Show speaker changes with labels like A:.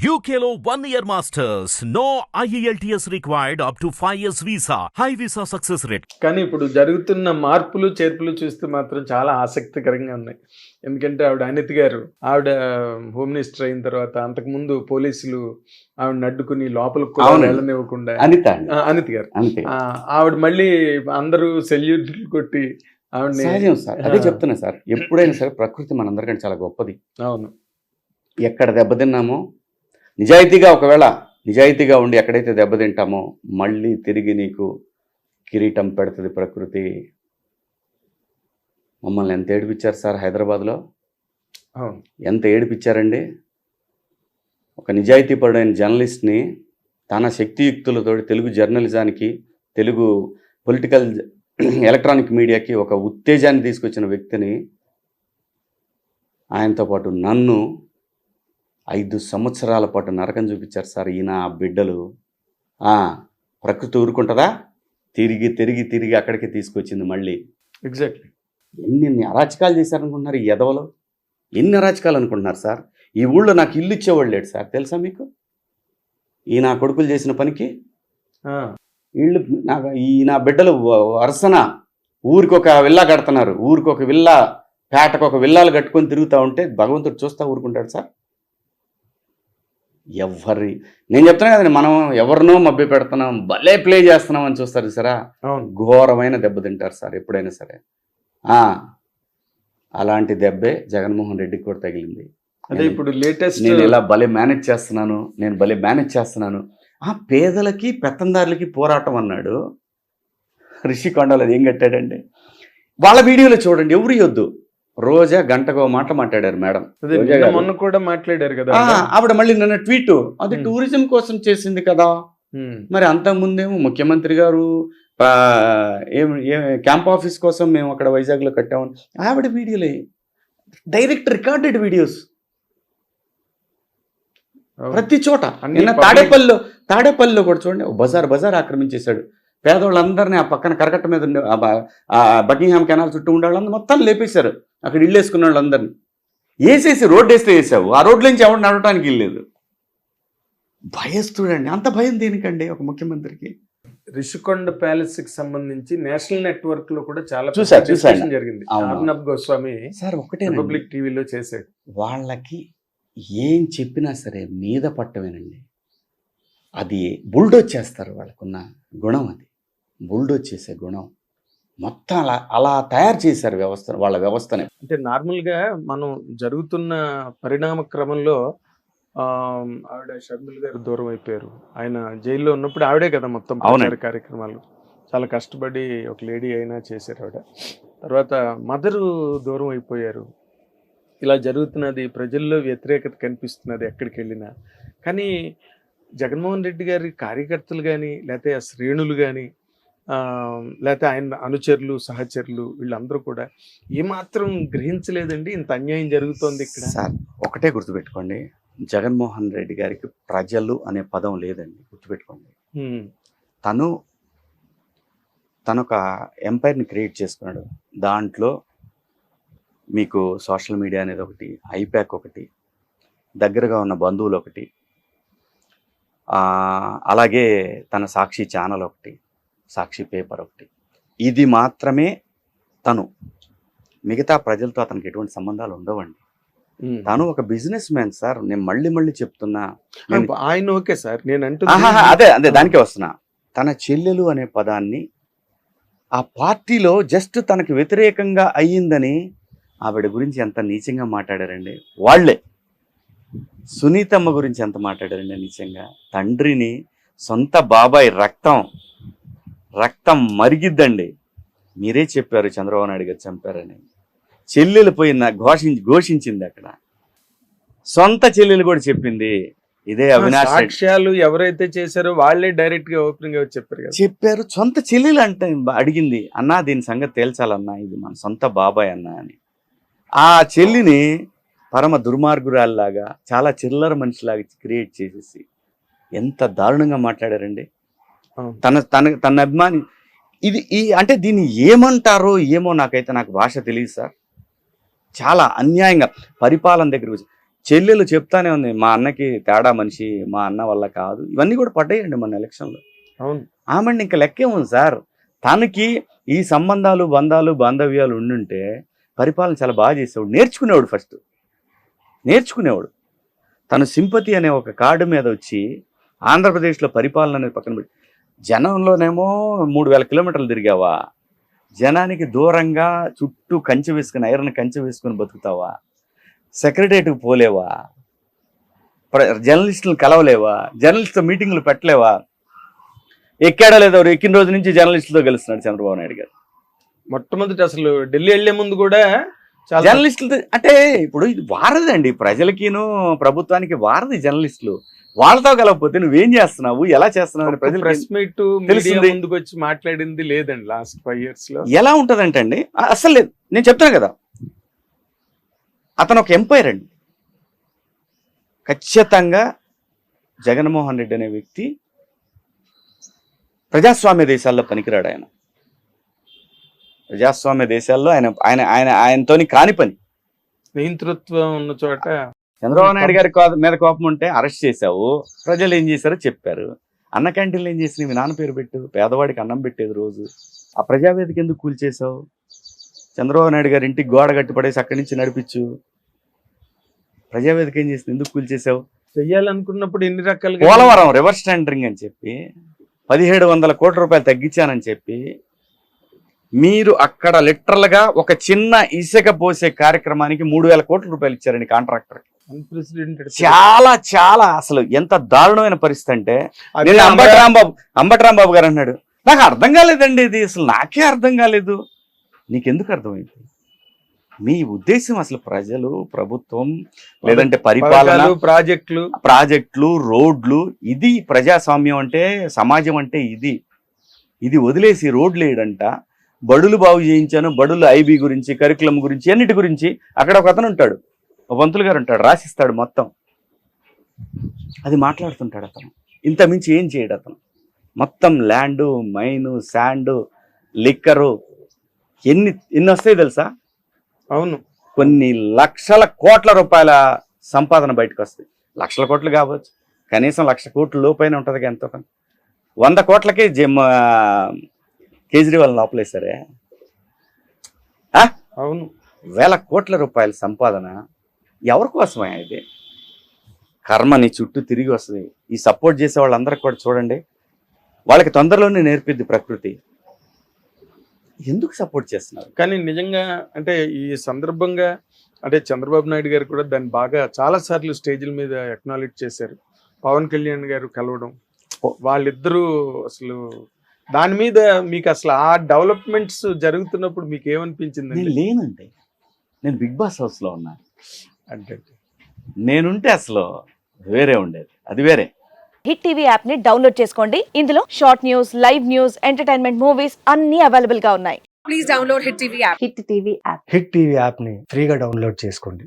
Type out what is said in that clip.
A: One year masters. No E IELTS required up to 5 years visa. High visa success rate.
B: కానీ ఇప్పుడు జరుగుతున్న మార్పులు చేర్పులు చూస్తే మాత్రం చాలా ఆసక్తికరంగా ఉన్నాయి ఎందుకంటే ఆవిడ అనిత్ గారు ఆవిడ హోమ్ మినిస్టర్ అయిన తర్వాత అంతకుముందు పోలీసులు ఆవిడ అడ్డుకుని లోపలికి. వెళ్ళనివ్వకుండా
C: అనిత
B: గారు ఆవిడ మళ్ళీ అందరూ సెల్యూట్లు కొట్టి ఆవిడని
C: సహజం సార్ అదే. చెప్తున్నా సార్ ఎప్పుడైనా సరే ప్రకృతి మనందరికంటే చాలా గొప్పది
B: అవును
C: ఎక్కడ దెబ్బతిన్నామో నిజాయితీగా ఒకవేళ నిజాయితీగా ఉండి ఎక్కడైతే దెబ్బతింటామో మళ్ళీ తిరిగి నీకు కిరీటం పెడుతుంది ప్రకృతి. మమ్మల్ని ఎంత ఏడిపించారు సార్ హైదరాబాద్లో? ఎంత ఏడిపించారండి? ఒక నిజాయితీపరుడైన జర్నలిస్ట్ని తన శక్తియుక్తులతో తెలుగు జర్నలిజానికి తెలుగు పొలిటికల్ ఎలక్ట్రానిక్ మీడియాకి ఒక ఉత్తేజాన్ని తీసుకొచ్చిన వ్యక్తిని ఆయనతో పాటు నన్ను ఐదు సంవత్సరాల పాటు నరకం చూపించారు సార్ ఈయన బిడ్డలు. ప్రకృతి ఊరుకుంటుందా? తిరిగి తిరిగి తిరిగి అక్కడికి తీసుకొచ్చింది మళ్ళీ.
B: ఎగ్జాక్ట్లీ
C: ఎన్ని ఎన్ని అరాచకాలు చేశారనుకుంటున్నారు ఈ ఎదవలో ఎన్ని అరాచకాలు అనుకుంటున్నారు సార్? ఈ ఊళ్ళో నాకు ఇల్లు ఇచ్చేవాళ్ళు లేడు సార్ తెలుసా మీకు? ఈ నా కొడుకులు చేసిన పనికి? వీళ్ళు నా ఈ నా బిడ్డలు వరుసన ఊరికి ఒక విల్లా కడుతున్నారు. ఊరికి ఒక విల్లా పేటకు ఒక విల్లాలు కట్టుకొని తిరుగుతూ ఉంటే భగవంతుడు చూస్తా ఊరుకుంటాడు సార్. ఎవరి నేను చెప్తున్నా కదండి మనం ఎవరినో మభ్య పెడుతున్నాం భలే ప్లే చేస్తున్నాం అని చూస్తారు సరా ఘోరమైన దెబ్బ తింటారు సార్ ఎప్పుడైనా సరే. ఆ, అలాంటి దెబ్బే జగన్మోహన్ రెడ్డికి కూడా తగిలింది.
B: అదే ఇప్పుడు లేటెస్ట్
C: నేను ఇలా భలే మేనేజ్ చేస్తున్నాను నేను భలే మేనేజ్ చేస్తున్నాను. ఆ పేదలకి పెత్తందారులకి పోరాటం అన్నాడు రిషికొండలో అది ఏం కట్టాడండి? వాళ్ళ వీడియోలో చూడండి ఎవరు ఇవ్వద్దు రోజా గంటకో మాట మాట్లాడారు మేడం.
B: మొన్న కూడా మాట్లాడారు కదా
C: ఆవిడ మళ్ళీ నిన్న ట్వీట్. అది. టూరిజం కోసం చేసింది కదా. మరి అంతకుముందేమో ముఖ్యమంత్రి గారు ఏం క్యాంప్ ఆఫీస్ కోసం మేము అక్కడ వైజాగ్లో కట్టామని ఆవిడ వీడియోలే. Direct recorded videos. ప్రతి చోట. నిన్న తాడేపల్లిలో తాడేపల్లిలో కూడా చూడండి బజార్ బజార్ ఆక్రమించేశాడు. పేదవాళ్ళందరినీ ఆ పక్కన కరకట్ట మీద ఉండే ఆ బకింగ్హామ్ కెనాల్ చుట్టూ ఉండే వాళ్ళందరూ మొత్తం లేపేశారు. అక్కడ ఇల్లు వేసుకున్న వాళ్ళందరినీ. వేసేసి రోడ్డు వేస్తే వేసావు. ఆ రోడ్ల నుంచి ఎవరు నడవటానికి ఇల్లేదు భయస్తుడండి అంత భయం దేనికండి ఒక ముఖ్యమంత్రికి?
B: రిషికొండ ప్యాలెస్కి సంబంధించి నేషనల్ నెట్వర్క్లో కూడా చాలా జరిగింది. అర్నబ్ గోస్వామి
C: సార్ ఒకటే
B: రిపబ్లిక్ టీవీలో చేశాడు.
C: వాళ్ళకి ఏం చెప్పినా సరే మీద పట్టమేనండి. అది బుల్డోజ్ చేస్తారు వాళ్ళకున్న గుణం అది. బుల్డోజ్ చేసే గుణం. మొత్తం అలా అలా తయారు చేశారు వ్యవస్థ వాళ్ళ వ్యవస్థని.
B: అంటే నార్మల్గా మనం జరుగుతున్న పరిణామ క్రమంలో ఆవిడ షర్మిల్ గారు దూరం అయిపోయారు. ఆయన జైల్లో ఉన్నప్పుడు ఆవిడే కదా మొత్తం
C: అవునండి.
B: కార్యక్రమాలు. చాలా కష్టపడి ఒక లేడీ అయినా చేశారు ఆవిడ. తర్వాత మదరు దూరం అయిపోయారు. ఇలా జరుగుతున్నది ప్రజల్లో వ్యతిరేకత కనిపిస్తున్నది ఎక్కడికి వెళ్ళినా కానీ జగన్మోహన్ రెడ్డి గారి కార్యకర్తలు కానీ లేకపోతే ఆ శ్రేణులు కానీ లేకపోతే ఆయన అనుచరులు సహచరులు వీళ్ళందరూ కూడా ఏమాత్రం గ్రహించలేదండి. ఇంత అన్యాయం జరుగుతోంది ఇక్కడ.
C: సార్ ఒకటే గుర్తుపెట్టుకోండి. జగన్మోహన్ రెడ్డి గారికి ప్రజలు అనే పదం లేదండి. గుర్తుపెట్టుకోండి. తను తను ఒక ఎంపైర్ని క్రియేట్ చేసుకున్నాడు. దాంట్లో మీకు సోషల్ మీడియా అనేది ఒకటి ఐప్యాక్ ఒకటి దగ్గరగా ఉన్న బంధువులు ఒకటి అలాగే తన సాక్షి ఛానల్ ఒకటి సాక్షి పేపర్ ఒకటి. ఇది మాత్రమే తను. మిగతా ప్రజలతో అతనికి ఎటువంటి సంబంధాలు ఉండవండి. తను ఒక బిజినెస్ మ్యాన్ సార్. నేను మళ్ళీ మళ్ళీ చెప్తున్నా. నేను-
B: ఆయన ఓకే సార్. నేను అంటుంది
C: అదే అదే దానికే వస్తున్నా. తన చెల్లెలు అనే పదాన్ని ఆ పార్టీలో జస్ట్ తనకి వ్యతిరేకంగా అయ్యిందని ఆవిడ గురించి ఎంత నీచంగా మాట్లాడారండి? వాళ్ళే. సునీతమ్మ గురించి ఎంత మాట్లాడారండి నీచంగా? తండ్రిని సొంత బాబాయ్ రక్తం రక్తం మరిగిద్దండి. మీరే చెప్పారు చంద్రబాబు నాయుడు గారు చంపారని. చెల్లెలు పోయి నా ఘోషించి ఘోషించింది అక్కడ. సొంత చెల్లెలు కూడా చెప్పింది. ఇదే అవినాష్
B: సాక్ష్యాలు ఎవరైతే చేశారో వాళ్ళే డైరెక్ట్గా ఓపెనింగ్గా చెప్పారు
C: చెప్పారు. సొంత చెల్లెలు అంటే అడిగింది అన్నా దీని సంగతి తేల్చాలన్నా ఇది మన సొంత బాబాయ్ అన్నా అని. ఆ చెల్లిని పరమ దుర్మార్గురాల్లాగా చాలా చిల్లర మనిషిలాగా క్రియేట్ చేసేసి ఎంత దారుణంగా మాట్లాడారండి. తన తన తన అభిమాని. ఇది ఈ అంటే దీన్ని ఏమంటారో ఏమో నాకైతే నాకు భాష తెలియదు సార్. చాలా అన్యాయంగా పరిపాలన దగ్గర వచ్చి చెల్లెలు చెప్తానే ఉంది మా అన్నకి తేడా మనిషి మా అన్న వల్ల కాదు ఇవన్నీ కూడా పడ్డాయండి మన ఎలక్షన్లో.
B: అవును.
C: ఆమె ఇంకా లెక్కే ఉంది సార్. తనకి ఈ సంబంధాలు బంధాలు బాంధవ్యాలు ఉండుంటే పరిపాలన చాలా బాగా చేసేవాడు నేర్చుకునేవాడు ఫస్ట్. నేర్చుకునేవాడు. తను సింపతి అనే ఒక కార్డు మీద వచ్చి ఆంధ్రప్రదేశ్లో పరిపాలన అనేది పక్కన పెట్టి జనంలోనేమో మూడు వేల కిలోమీటర్లు తిరిగావా? జనానికి దూరంగా చుట్టూ కంచె వేసుకుని ఐరన్ కంచె వేసుకుని బతుకుతావా? సెక్రటరియట్కి పోలేవా? జర్నలిస్టులను కలవలేవా? జర్నలిస్ట్తో మీటింగ్లు పెట్టలేవా? ఎక్కాడా లేదో ఎక్కిన రోజు నుంచి జర్నలిస్టులతో కలుస్తున్నాడు చంద్రబాబు నాయుడు గారు.
B: మొట్టమొదటి అసలు ఢిల్లీ వెళ్ళే ముందు కూడా
C: జర్నలిస్టులతో అంటే ఇప్పుడు ఇది వారధి అండి ప్రజలకిను ప్రభుత్వానికి వారధి జర్నలిస్టులు. వాళ్ళతో కలవకపోతే నువ్వేం చేస్తున్నావు? ఎలా చేస్తున్నావు? అని ప్రజలు
B: ప్రెస్ మీట్ మీడియా
C: తెలిసింది.
B: ముందుకు వచ్చి మాట్లాడింది లేదండి లాస్ట్ ఫైవ్ ఇయర్స్లో.
C: ఎలా ఉంటదంటే అండి అసలు లేదు. నేను చెప్తాను కదా. అతను ఒక ఎంపైర్ అండి. ఖచ్చితంగా జగన్మోహన్ రెడ్డి అనే వ్యక్తి ప్రజాస్వామ్య దేశాల్లో పనికిరాడు ఆయన. ప్రజాస్వామ్య దేశాల్లో ఆయన ఆయన ఆయన ఆయనతోని కాని పని.
B: నియంతృత్వం ఉన్న చోట
C: చంద్రబాబు నాయుడు గారి మీద కోపం ఉంటే అరెస్ట్ చేశావు. ప్రజలు ఏం చేశారో చెప్పారు. అన్న క్యాంటీన్లు ఏం చేసి మీ నాన్న పేరు పెట్టు. పేదవాడికి అన్నం పెట్టేది రోజు. ఆ ప్రజావేదిక ఎందుకు కూల్చేశావు చంద్రబాబు నాయుడు గారి ఇంటికి గోడ కట్టి పడేసి అక్కడి నుంచి నడిపించు. ప్రజావేదిక ఏం చేసింది? ఎందుకు కూల్చేశావు
B: చెయ్యాలనుకున్నప్పుడు ఎన్ని రకాలుగా
C: పోలవరం రివర్స్ టెండరింగ్ అని చెప్పి పదిహేడు వందల కోట్ల రూపాయలు తగ్గించానని చెప్పి మీరు అక్కడ లిటరల్గా ఒక చిన్న ఇసుక పోసే కార్యక్రమానికి మూడు వేల కోట్ల రూపాయలు ఇచ్చారండి కాంట్రాక్టర్
B: అన్ప్రెసిడెంటెడ్
C: చాలా చాలా అసలు ఎంత దారుణమైన పరిస్థితి అంటే నేను అంబటి రాంబాబు అంబటి రాంబాబు గారు అన్నాడు నాకు అర్థం కాలేదండి ఇది అసలు నాకే అర్థం కాలేదు. నీకెందుకు అర్థమైంది? మీ ఉద్దేశం అసలు ప్రజలు ప్రభుత్వం లేదంటే పరిపాలన
B: ప్రాజెక్టులు.
C: ప్రాజెక్టులు రోడ్లు ఇది ప్రజాస్వామ్యం అంటే సమాజం అంటే ఇది. ఇది వదిలేసి రోడ్లు వేయడంట. బడులు బాగు చేయించాను బడులు ఐబీ గురించి కరికులం గురించి అన్నిటి గురించి అక్కడ ఒక అతను ఉంటాడు. పంతులు గారు ఉంటాడు రాసిస్తాడు మొత్తం. అది మాట్లాడుతుంటాడు అతను. ఇంత మించి ఏం చేయడు అతను. మొత్తం ల్యాండు మైను శాండు లిక్కరు ఎన్ని ఎన్ని వస్తాయి తెలుసా?
B: అవును.
C: కొన్ని లక్షల కోట్ల రూపాయల సంపాదన బయటకు వస్తాయి. లక్షల కోట్లు కావచ్చు. కనీసం లక్ష కోట్ల లోపైన ఉంటుంది ఎంతో వంద కోట్లకి జిమ్ కేజ్రీవాల్ లోపలేశారే? ఆ?
B: అవును.
C: వేల కోట్ల రూపాయల సంపాదన ఎవరి కోసమే ఇది? కర్మ నీ చుట్టూ తిరిగి వస్తుంది. ఈ సపోర్ట్ చేసే వాళ్ళందరికీ కూడా చూడండి. వాళ్ళకి తొందరలోనే నేర్పిద్ది ప్రకృతి. ఎందుకు సపోర్ట్ చేస్తున్నారు?
B: కానీ నిజంగా అంటే ఈ సందర్భంగా అంటే చంద్రబాబు నాయుడు గారు కూడా దాన్ని బాగా చాలా సార్లు స్టేజ్ల మీద అక్నాలెడ్జ్ చేశారు. పవన్ కళ్యాణ్ గారు కలవడం. వాళ్ళిద్దరూ అసలు దాని మీద మీకు అసలు ఆ డెవలప్మెంట్స్ జరుగుతున్నప్పుడు మీకు ఏమనిపించింది
C: నేను లేనండి. నేను బిగ్ బాస్ హౌస్లో ఉన్నా
B: అంటే
C: నేనుంటే అసలు వేరే ఉండేది. అది వేరే.
D: హిట్ టీవీ యాప్ని డౌన్లోడ్ చేసుకోండి. ఇందులో short news live news entertainment movies అన్ని అవైలబుల్గా ఉన్నాయి.
E: please download Hit TV app.
D: Hit TV app.
F: Hit TV యాప్ని ఫ్రీగా డౌన్లోడ్ చేసుకోండి.